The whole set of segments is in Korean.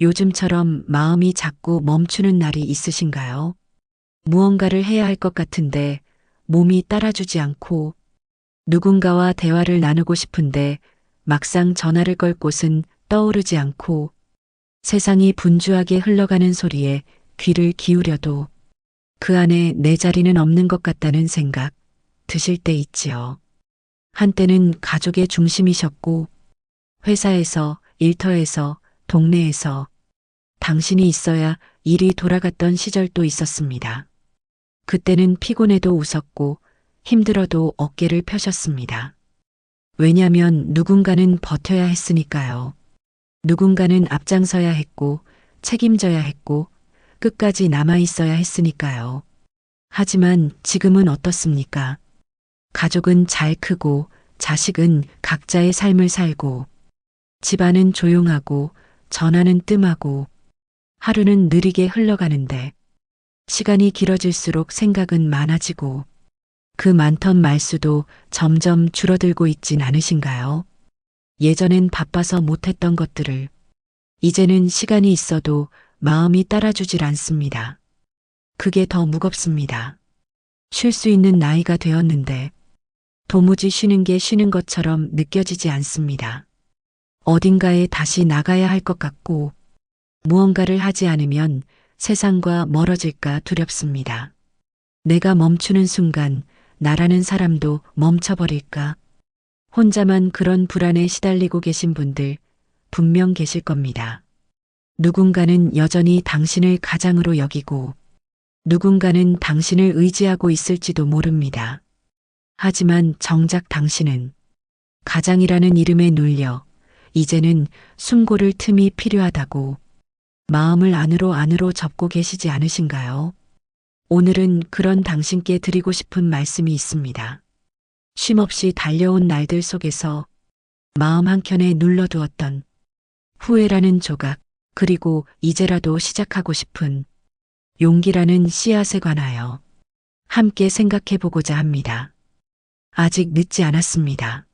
요즘처럼 마음이 자꾸 멈추는 날이 있으신가요? 무언가를 해야 할 것 같은데 몸이 따라주지 않고 누군가와 대화를 나누고 싶은데 막상 전화를 걸 곳은 떠오르지 않고 세상이 분주하게 흘러가는 소리에 귀를 기울여도 그 안에 내 자리는 없는 것 같다는 생각 드실 때 있지요. 한때는 가족의 중심이셨고 회사에서 일터에서 동네에서 당신이 있어야 일이 돌아갔던 시절도 있었습니다. 그때는 피곤해도 웃었고 힘들어도 어깨를 펴셨습니다. 왜냐면 누군가는 버텨야 했으니까요. 누군가는 앞장서야 했고 책임져야 했고 끝까지 남아 있어야 했으니까요. 하지만 지금은 어떻습니까? 가족은 잘 크고 자식은 각자의 삶을 살고 집안은 조용하고 전화는 뜸하고 하루는 느리게 흘러가는데 시간이 길어질수록 생각은 많아지고 그 많던 말수도 점점 줄어들고 있진 않으신가요? 예전엔 바빠서 못했던 것들을 이제는 시간이 있어도 마음이 따라주질 않습니다. 그게 더 무겁습니다. 쉴 수 있는 나이가 되었는데 도무지 쉬는 게 쉬는 것처럼 느껴지지 않습니다. 어딘가에 다시 나가야 할 것 같고 무언가를 하지 않으면 세상과 멀어질까 두렵습니다. 내가 멈추는 순간 나라는 사람도 멈춰버릴까? 혼자만 그런 불안에 시달리고 계신 분들 분명 계실 겁니다. 누군가는 여전히 당신을 가장으로 여기고 누군가는 당신을 의지하고 있을지도 모릅니다. 하지만 정작 당신은 가장이라는 이름에 눌려 이제는 숨고를 틈이 필요하다고 마음을 안으로 안으로 접고 계시지 않으신가요? 오늘은 그런 당신께 드리고 싶은 말씀이 있습니다. 쉼없이 달려온 날들 속에서 마음 한켠에 눌러두었던 후회라는 조각, 그리고 이제라도 시작하고 싶은 용기라는 씨앗에 관하여 함께 생각해 보고자 합니다. 아직 늦지 않았습니다.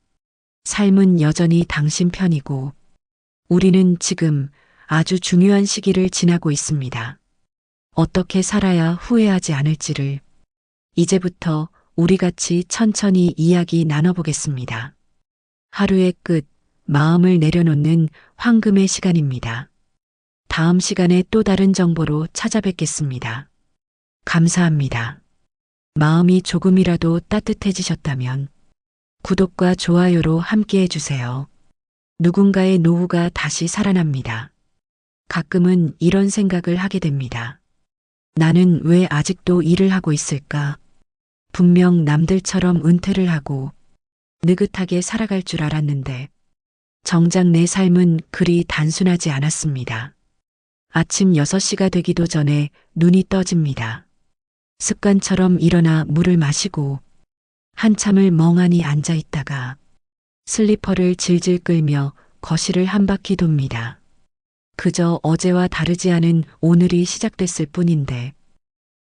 삶은 여전히 당신 편이고 우리는 지금 아주 중요한 시기를 지나고 있습니다. 어떻게 살아야 후회하지 않을지를 이제부터 우리 같이 천천히 이야기 나눠보겠습니다. 하루의 끝, 마음을 내려놓는 황금의 시간입니다. 다음 시간에 또 다른 정보로 찾아뵙겠습니다. 감사합니다. 마음이 조금이라도 따뜻해지셨다면 구독과 좋아요로 함께 해주세요. 누군가의 노후가 다시 살아납니다. 가끔은 이런 생각을 하게 됩니다. 나는 왜 아직도 일을 하고 있을까? 분명 남들처럼 은퇴를 하고 느긋하게 살아갈 줄 알았는데 정작 내 삶은 그리 단순하지 않았습니다. 아침 6시가 되기도 전에 눈이 떠집니다. 습관처럼 일어나 물을 마시고 한참을 멍하니 앉아 있다가 슬리퍼를 질질 끌며 거실을 한 바퀴 돕니다. 그저 어제와 다르지 않은 오늘이 시작됐을 뿐인데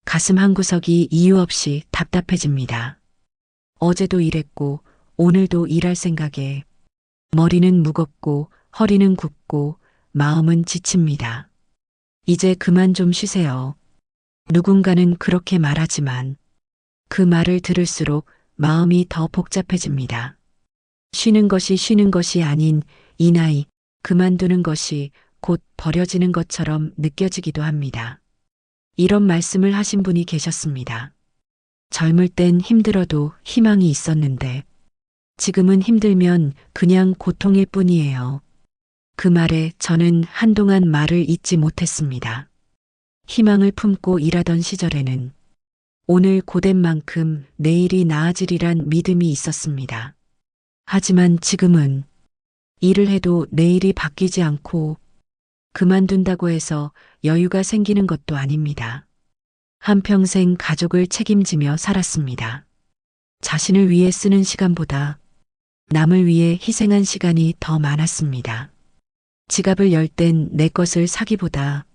가슴 한구석이 이유 없이 답답해집니다. 어제도 일했고 오늘도 일할 생각에 머리는 무겁고 허리는 굽고 마음은 지칩니다. 이제 그만 좀 쉬세요. 누군가는 그렇게 말하지만 그 말을 들을수록 마음이 더 복잡해집니다. 쉬는 것이 쉬는 것이 아닌 이 나이 그만두는 것이 곧 버려지는 것처럼 느껴지기도 합니다. 이런 말씀을 하신 분이 계셨습니다. 젊을 땐 힘들어도 희망이 있었는데 지금은 힘들면 그냥 고통일 뿐이에요. 그 말에 저는 한동안 말을 잇지 못했습니다. 희망을 품고 일하던 시절에는 오늘 고된 만큼 내일이 나아지리란 믿음이 있었습니다. 하지만 지금은 일을 해도 내일이 바뀌지 않고 그만둔다고 해서 여유가 생기는 것도 아닙니다. 한평생 가족을 책임지며 살았습니다. 자신을 위해 쓰는 시간보다 남을 위해 희생한 시간이 더 많았습니다. 지갑을 열 땐 내 것을 사기보다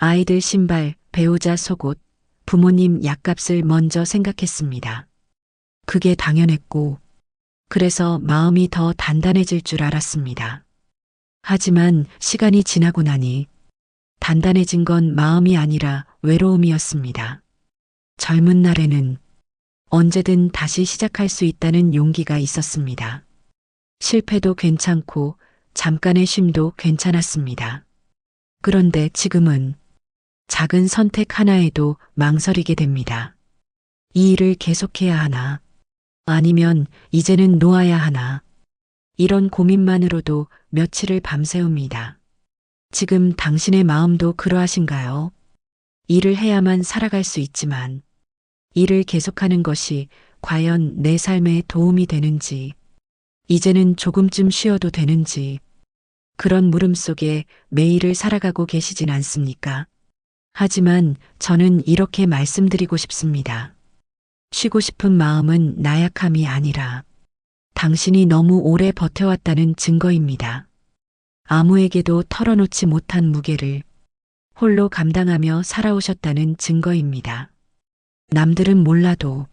아이들 신발, 배우자 속옷, 부모님 약값을 먼저 생각했습니다. 그게 당연했고, 그래서 마음이 더 단단해질 줄 알았습니다. 하지만 시간이 지나고 나니 단단해진 건 마음이 아니라 외로움이었습니다. 젊은 날에는 언제든 다시 시작할 수 있다는 용기가 있었습니다. 실패도 괜찮고 잠깐의 쉼도 괜찮았습니다. 그런데 지금은 작은 선택 하나에도 망설이게 됩니다. 이 일을 계속해야 하나? 아니면 이제는 놓아야 하나? 이런 고민만으로도 며칠을 밤새웁니다. 지금 당신의 마음도 그러하신가요? 일을 해야만 살아갈 수 있지만 일을 계속하는 것이 과연 내 삶에 도움이 되는지, 이제는 조금쯤 쉬어도 되는지, 그런 물음 속에 매일을 살아가고 계시진 않습니까? 하지만 저는 이렇게 말씀드리고 싶습니다. 쉬고 싶은 마음은 나약함이 아니라 당신이 너무 오래 버텨왔다는 증거입니다. 아무에게도 털어놓지 못한 무게를 홀로 감당하며 살아오셨다는 증거입니다. 남들은 몰라도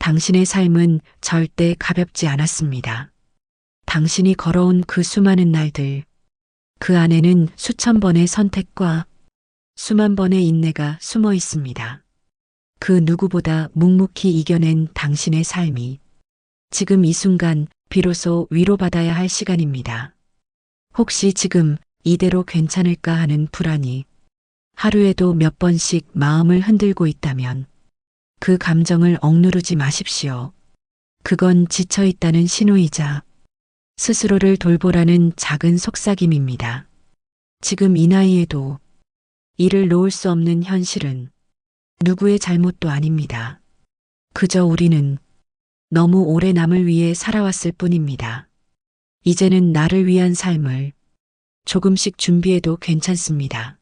당신의 삶은 절대 가볍지 않았습니다. 당신이 걸어온 그 수많은 날들, 그 안에는 수천 번의 선택과 수만 번의 인내가 숨어 있습니다. 그 누구보다 묵묵히 이겨낸 당신의 삶이 지금 이 순간 비로소 위로받아야 할 시간입니다. 혹시 지금 이대로 괜찮을까 하는 불안이 하루에도 몇 번씩 마음을 흔들고 있다면 그 감정을 억누르지 마십시오. 그건 지쳐 있다는 신호이자 스스로를 돌보라는 작은 속삭임입니다. 지금 이 나이에도 이를 놓을 수 없는 현실은 누구의 잘못도 아닙니다. 그저 우리는 너무 오래 남을 위해 살아왔을 뿐입니다. 이제는 나를 위한 삶을 조금씩 준비해도 괜찮습니다.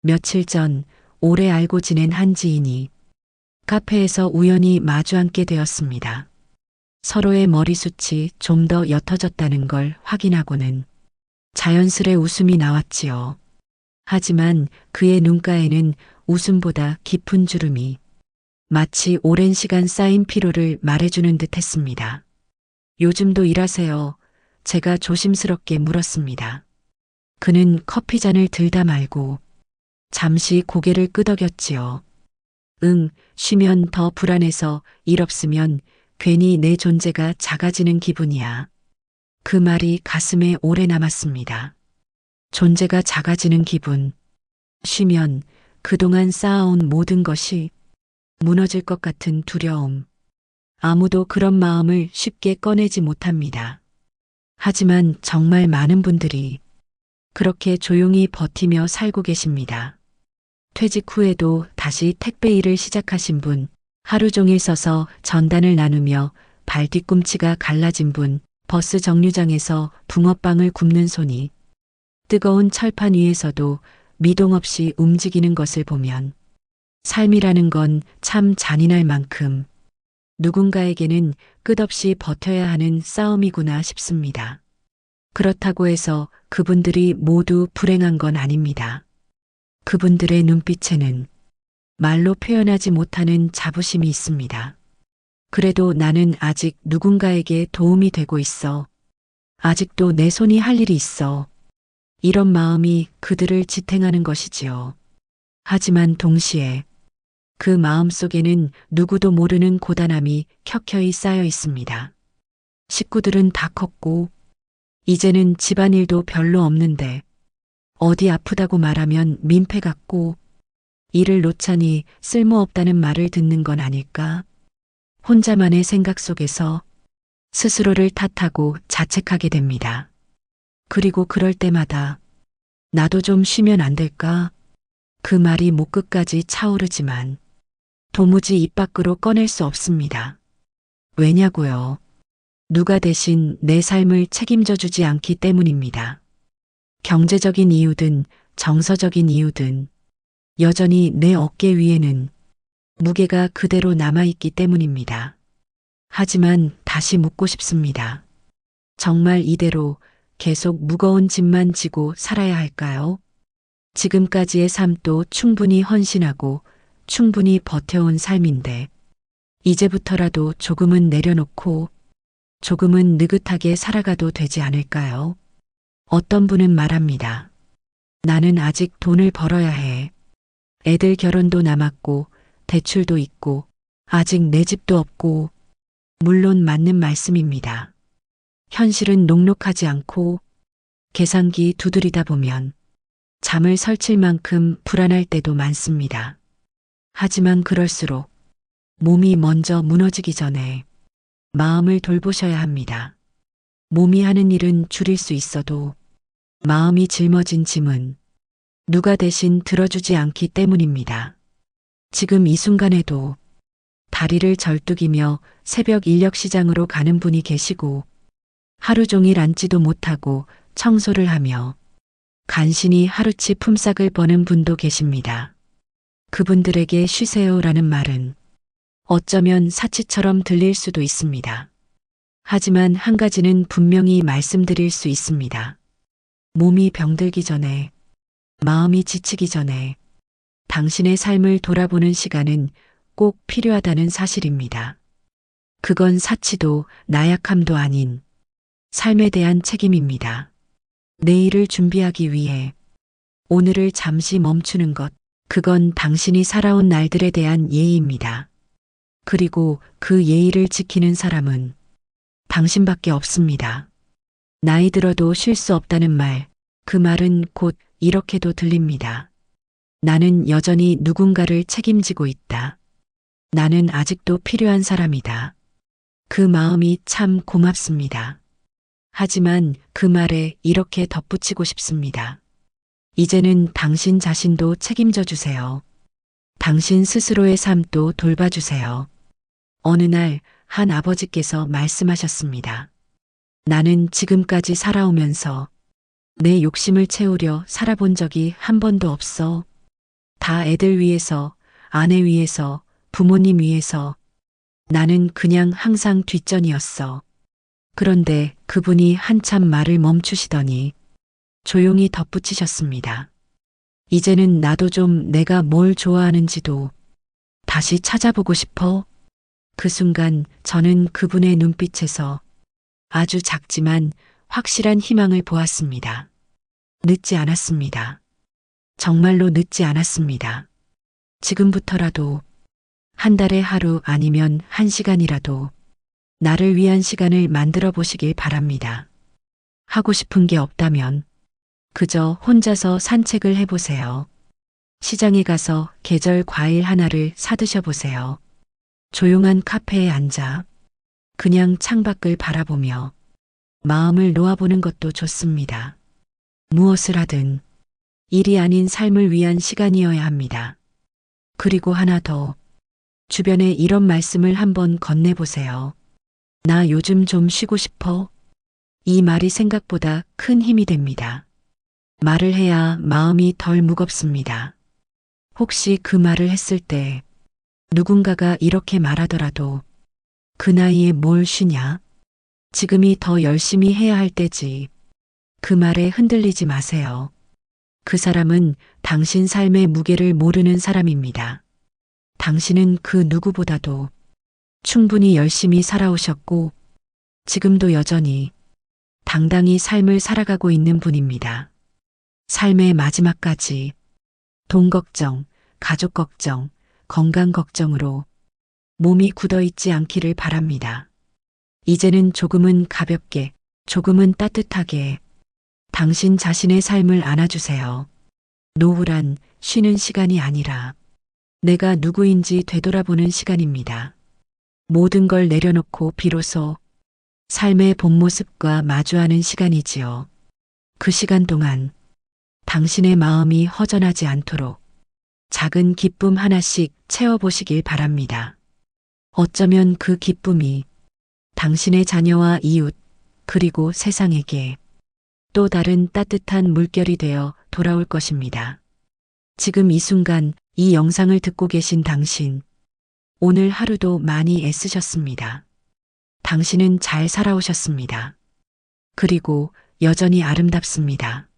며칠 전 오래 알고 지낸 한 지인이 카페에서 우연히 마주 앉게 되었습니다. 서로의 머리숱이 좀 더 옅어졌다는 걸 확인하고는 자연스레 웃음이 나왔지요. 하지만 그의 눈가에는 웃음보다 깊은 주름이 마치 오랜 시간 쌓인 피로를 말해주는 듯 했습니다. 요즘도 일하세요. 제가 조심스럽게 물었습니다. 그는 커피잔을 들다 말고 잠시 고개를 끄덕였지요. 응, 쉬면 더 불안해서 일 없으면 괜히 내 존재가 작아지는 기분이야. 그 말이 가슴에 오래 남았습니다. 존재가 작아지는 기분. 쉬면 그동안 쌓아온 모든 것이 무너질 것 같은 두려움. 아무도 그런 마음을 쉽게 꺼내지 못합니다. 하지만 정말 많은 분들이 그렇게 조용히 버티며 살고 계십니다. 퇴직 후에도 다시 택배 일을 시작하신 분, 하루 종일 서서 전단을 나누며 발 뒤꿈치가 갈라진 분, 버스 정류장에서 붕어빵을 굽는 손이 뜨거운 철판 위에서도 미동 없이 움직이는 것을 보면 삶이라는 건 참 잔인할 만큼 누군가에게는 끝없이 버텨야 하는 싸움이구나 싶습니다. 그렇다고 해서 그분들이 모두 불행한 건 아닙니다. 그분들의 눈빛에는 말로 표현하지 못하는 자부심이 있습니다. 그래도 나는 아직 누군가에게 도움이 되고 있어. 아직도 내 손이 할 일이 있어. 이런 마음이 그들을 지탱하는 것이지요. 하지만 동시에 그 마음 속에는 누구도 모르는 고단함이 켜켜이 쌓여 있습니다. 식구들은 다 컸고, 이제는 집안일도 별로 없는데, 어디 아프다고 말하면 민폐 같고, 일을 놓자니 쓸모없다는 말을 듣는 건 아닐까? 혼자만의 생각 속에서 스스로를 탓하고 자책하게 됩니다. 그리고 그럴 때마다 나도 좀 쉬면 안 될까? 그 말이 목 끝까지 차오르지만 도무지 입 밖으로 꺼낼 수 없습니다. 왜냐고요? 누가 대신 내 삶을 책임져 주지 않기 때문입니다. 경제적인 이유든 정서적인 이유든 여전히 내 어깨 위에는 무게가 그대로 남아있기 때문입니다. 하지만 다시 묻고 싶습니다. 정말 이대로 계속 무거운 짐만 지고 살아야 할까요? 지금까지의 삶도 충분히 헌신하고 충분히 버텨온 삶인데, 이제부터라도 조금은 내려놓고 조금은 느긋하게 살아가도 되지 않을까요? 어떤 분은 말합니다. 나는 아직 돈을 벌어야 해. 애들 결혼도 남았고, 대출도 있고, 아직 내 집도 없고, 물론 맞는 말씀입니다. 현실은 녹록하지 않고, 계산기 두드리다 보면, 잠을 설칠 만큼 불안할 때도 많습니다. 하지만 그럴수록, 몸이 먼저 무너지기 전에, 마음을 돌보셔야 합니다. 몸이 하는 일은 줄일 수 있어도, 마음이 짊어진 짐은 누가 대신 들어주지 않기 때문입니다. 지금 이 순간에도 다리를 절뚝이며 새벽 인력 시장으로 가는 분이 계시고 하루 종일 앉지도 못하고 청소를 하며 간신히 하루치 품삯을 버는 분도 계십니다. 그분들에게 쉬세요라는 말은 어쩌면 사치처럼 들릴 수도 있습니다. 하지만 한 가지는 분명히 말씀드릴 수 있습니다. 몸이 병들기 전에, 마음이 지치기 전에 당신의 삶을 돌아보는 시간은 꼭 필요하다는 사실입니다. 그건 사치도 나약함도 아닌 삶에 대한 책임입니다. 내일을 준비하기 위해 오늘을 잠시 멈추는 것, 그건 당신이 살아온 날들에 대한 예의입니다. 그리고 그 예의를 지키는 사람은 당신밖에 없습니다. 나이 들어도 쉴 수 없다는 말, 그 말은 곧 이렇게도 들립니다. 나는 여전히 누군가를 책임지고 있다. 나는 아직도 필요한 사람이다. 그 마음이 참 고맙습니다. 하지만 그 말에 이렇게 덧붙이고 싶습니다. 이제는 당신 자신도 책임져 주세요. 당신 스스로의 삶도 돌봐주세요. 어느 날 한 아버지께서 말씀하셨습니다. 나는 지금까지 살아오면서 내 욕심을 채우려 살아본 적이 한 번도 없어. 다 애들 위해서, 아내 위해서, 부모님 위해서. 나는 그냥 항상 뒷전이었어. 그런데 그분이 한참 말을 멈추시더니 조용히 덧붙이셨습니다. 이제는 나도 좀 내가 뭘 좋아하는지도 다시 찾아보고 싶어. 그 순간 저는 그분의 눈빛에서 아주 작지만 확실한 희망을 보았습니다. 늦지 않았습니다. 정말로 늦지 않았습니다. 지금부터라도 한 달에 하루 아니면 한 시간이라도 나를 위한 시간을 만들어 보시길 바랍니다. 하고 싶은 게 없다면 그저 혼자서 산책을 해보세요. 시장에 가서 계절 과일 하나를 사드셔 보세요. 조용한 카페에 앉아 그냥 창밖을 바라보며 마음을 놓아보는 것도 좋습니다. 무엇을 하든 일이 아닌 삶을 위한 시간이어야 합니다. 그리고 하나 더 주변에 이런 말씀을 한번 건네보세요. 나 요즘 좀 쉬고 싶어. 이 말이 생각보다 큰 힘이 됩니다. 말을 해야 마음이 덜 무겁습니다. 혹시 그 말을 했을 때 누군가가 이렇게 말하더라도 그 나이에 뭘 쉬냐? 지금이 더 열심히 해야 할 때지. 그 말에 흔들리지 마세요. 그 사람은 당신 삶의 무게를 모르는 사람입니다. 당신은 그 누구보다도 충분히 열심히 살아오셨고 지금도 여전히 당당히 삶을 살아가고 있는 분입니다. 삶의 마지막까지 돈 걱정, 가족 걱정, 건강 걱정으로 몸이 굳어 있지 않기를 바랍니다. 이제는 조금은 가볍게, 조금은 따뜻하게 당신 자신의 삶을 안아주세요. 노후란 쉬는 시간이 아니라 내가 누구인지 되돌아보는 시간입니다. 모든 걸 내려놓고 비로소 삶의 본 모습과 마주하는 시간이지요. 그 시간 동안 당신의 마음이 허전하지 않도록 작은 기쁨 하나씩 채워보시길 바랍니다. 어쩌면 그 기쁨이 당신의 자녀와 이웃, 그리고 세상에게 또 다른 따뜻한 물결이 되어 돌아올 것입니다. 지금 이 순간 이 영상을 듣고 계신 당신, 오늘 하루도 많이 애쓰셨습니다. 당신은 잘 살아오셨습니다. 그리고 여전히 아름답습니다.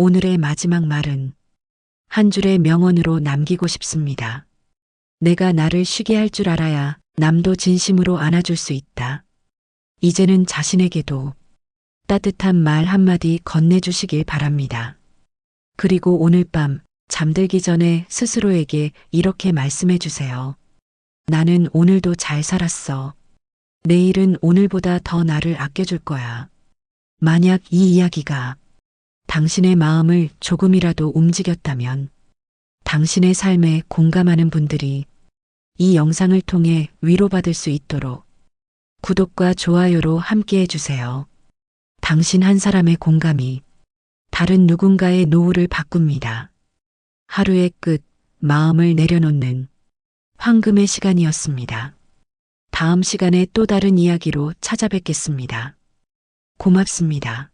오늘의 마지막 말은 한 줄의 명언으로 남기고 싶습니다. 내가 나를 쉬게 할 줄 알아야 남도 진심으로 안아줄 수 있다. 이제는 자신에게도 따뜻한 말 한마디 건네주시길 바랍니다. 그리고 오늘 밤 잠들기 전에 스스로에게 이렇게 말씀해 주세요. 나는 오늘도 잘 살았어. 내일은 오늘보다 더 나를 아껴줄 거야. 만약 이 이야기가 당신의 마음을 조금이라도 움직였다면 당신의 삶에 공감하는 분들이 이 영상을 통해 위로받을 수 있도록 구독과 좋아요로 함께 해주세요. 당신 한 사람의 공감이 다른 누군가의 노후를 바꿉니다. 하루의 끝, 마음을 내려놓는 황금의 시간이었습니다. 다음 시간에 또 다른 이야기로 찾아뵙겠습니다. 고맙습니다.